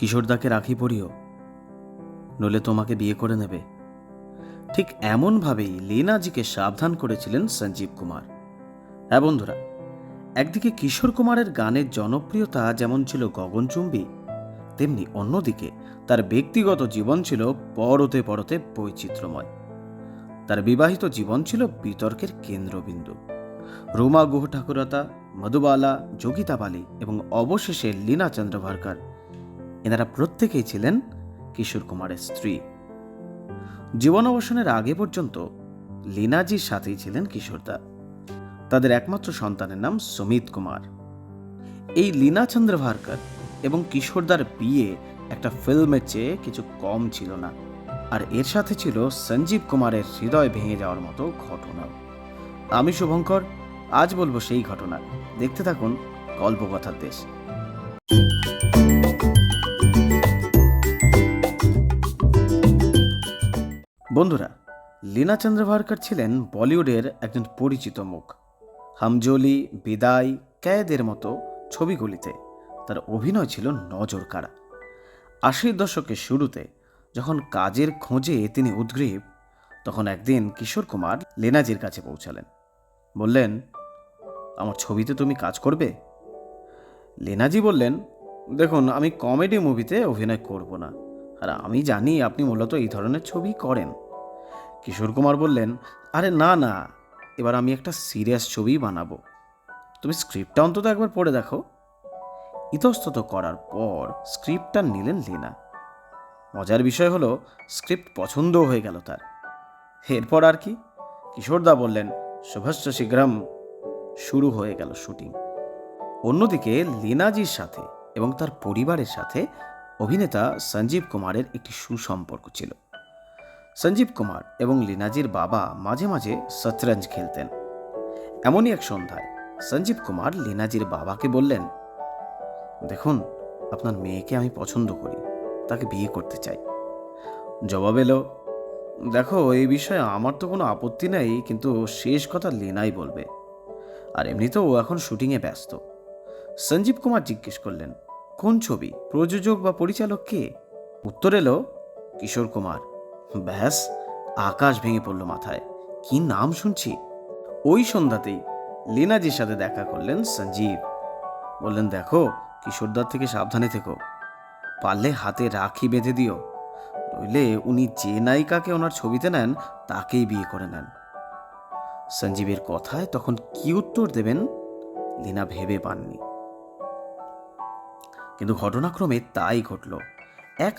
কিশোরদাকে রাখি পড়িও নলে তোমাকে বিয়ে করে নেবে। ঠিক এমনভাবেই লীনাজিকে সাবধান করেছিলেন সঞ্জীব কুমার। হ্যাঁ বন্ধুরা, একদিকে কিশোর কুমারের গানের জনপ্রিয়তা যেমন ছিল গগনচুম্বী, তেমনি অন্যদিকে তার ব্যক্তিগত জীবন ছিল পরতে পরতে বৈচিত্র্যময়। তার বিবাহিত জীবন ছিল বিতর্কের কেন্দ্রবিন্দু। রুমা গুহ ঠাকুরতা মধুবালা যোগিতা বালি এবং অবশেষে লীনা চন্দ্রভারকার এনারা প্রত্যেকেই ছিলেন কিশোর কুমারের স্ত্রী। জীবন অবসানের আগে পর্যন্ত লীনাজির সাথেই ছিলেন কিশোরদা তাদের একমাত্র সন্তানের নাম সুমিত কুমার। এই লীনা চন্দ্রভারকার এবং কিশোরদার বিয়ে একটা ফিল্মের চেয়ে কিছু কম ছিল না। আর এর সাথে ছিল সঞ্জীব কুমারের হৃদয় ভেঙে যাওয়ার মতো ঘটনা। আমি শুভঙ্কর, আজ বলব সেই ঘটনা। দেখতে থাকুন গল্পকথার দেশ। বন্ধুরা, লীনা চন্দ্রভারকার ছিলেন বলিউডের একজন পরিচিত মুখ। হামজোলি, বিদায়, ক্যাদের মতো ছবিগুলিতে তার অভিনয় ছিল নজর কাড়া আশির দশকের শুরুতে যখন কাজের খোঁজে তিনি উদ্গ্রীব, তখন একদিন কিশোর কুমার লেনাজির কাছে পৌঁছালেন। বললেন, আমার ছবিতে তুমি কাজ করবে? লেনাজি বললেন, দেখুন, আমি কমেডি মুভিতে অভিনয় করব না। আর আমি জানি আপনি মূলত এই ধরনের ছবি করেন। কিশোর কুমার বললেন, আরে না না, এবার আমি একটা সিরিয়াস ছবি বানাবো। তুমি স্ক্রিপ্টটা অন্তত একবার পড়ে দেখো। ইতস্তত করার পর স্ক্রিপ্টটা নিলেন লীনা। মজার বিষয় হলো, স্ক্রিপ্ট পছন্দও হয়ে গেল তার। এরপর আর কি? কিশোরদা বললেন শুভস্য শীঘ্রম শুরু হয়ে গেল শুটিং। অন্যদিকে লীনাজির সাথে এবং তার পরিবারের সাথে অভিনেতা সঞ্জীব কুমারের একটি সুসম্পর্ক ছিল। সঞ্জীব কুমার এবং লীনাজির বাবা মাঝে মাঝে শতরঞ্জ খেলতেন। এমনই এক সন্ধ্যায় সঞ্জীব কুমার লীনাজির বাবাকে বললেন, দেখুন, আপনার মেয়েকে আমি পছন্দ করি, তাকে বিয়ে করতে চাই। জবাব এলো, দেখো, এই বিষয়ে আমার তো কোনো আপত্তি নেই, কিন্তু শেষ কথা লীনাই বলবে। আর এমনিতেও এখন শুটিংয়ে ব্যস্ত। সঞ্জীব কুমার জিজ্ঞেস করলেন, কোন ছবি, প্রযোজক বা পরিচালক কে? উত্তর এলো, কিশোর কুমার। ব্যাস, আকাশ ভেঙে পড়ল মাথায়। কি নাম শুনছি? ওই সন্ধ্যাতেই লীনাজির সাথে দেখা করলেন সঞ্জীব। বললেন, দেখো, কিশোরদার থেকে সাবধানে থেকো। পারলে হাতে রাখি বেঁধে দিও। নইলে উনি যে নায়িকাকে ওনার ছবিতে নেন, তাকেই বিয়ে করে নেন। সঞ্জীবের কথায় তখন কি উত্তর দেবেন? লীনা ভেবে পাননি। কিন্তু ঘটনাক্রমে তাই ঘটল।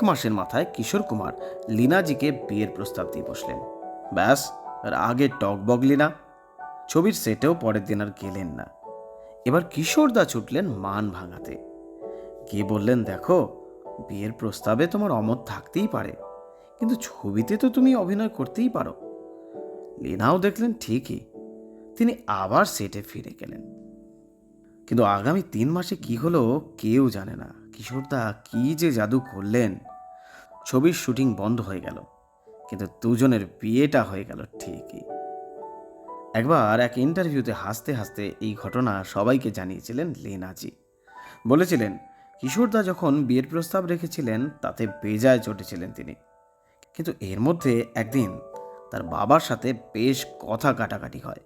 মাসের মাথায় কিশোর কুমার লীনাজিকে বিয়ের প্রস্তাব দিয়ে বসলেন। ব্যাস, আর আগে টকবগ লীনা। ছবির সেটেও পরের দিন আর গেলেন না। এবার কিশোরদা ছুটলেন মান ভাঙাতে। গিয়ে বললেন, দেখো, বিয়ের প্রস্তাবে তোমার অমত থাকতেই পারে, কিন্তু ছবিতে তো তুমি অভিনয় করতেই পারো। লীনাও দেখলেন, ঠিকই, তিনি আবার সেটে ফিরে গেলেন। কিন্তু আগামী তিন মাসে কি হলো কেউ জানে না। কিশোরদা কি যে জাদু করলেন? ছবির শুটিং বন্ধ হয়ে গেল, কিন্তু দুজনের বিয়েটা হয়ে গেল ঠিকই। একবার এক ইন্টারভিউতে হাসতে হাসতে এই ঘটনা সবাইকে জানিয়েছিলেন লীনাজি। বলেছিলেন, কিশোরদা যখন বিয়ের প্রস্তাব রেখেছিলেন, তাতে বেজায় চটেছিলেন তিনি। কিন্তু এর মধ্যে একদিন তার বাবার সাথে বেশ কথা কাটাকাটি হয়।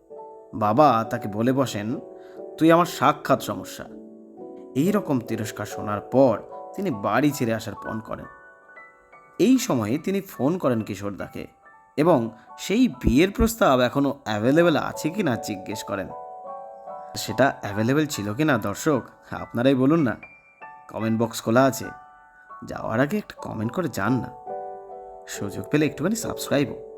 বাবা তাকে বলে বসেন, তুই আমার সাক্ষাৎ সমস্যা। এই রকম তিরস্কার শোনার পর তিনি বাড়ি ছেড়ে আসার পণ করেন। এই সময়ে তিনি ফোন করেন কিশোরদাকে এবং সেই বিয়ের প্রস্তাব এখনও অ্যাভেলেবেল আছে কি না জিজ্ঞেস করেন। সেটা অ্যাভেলেবেল ছিল কি না দর্শক, আপনারাই বলুন না। কমেন্ট বক্স খোলা আছে। যাওয়ার আগে একটা কমেন্ট করে যান না। সুযোগ পেলে একটুখানি সাবস্ক্রাইবও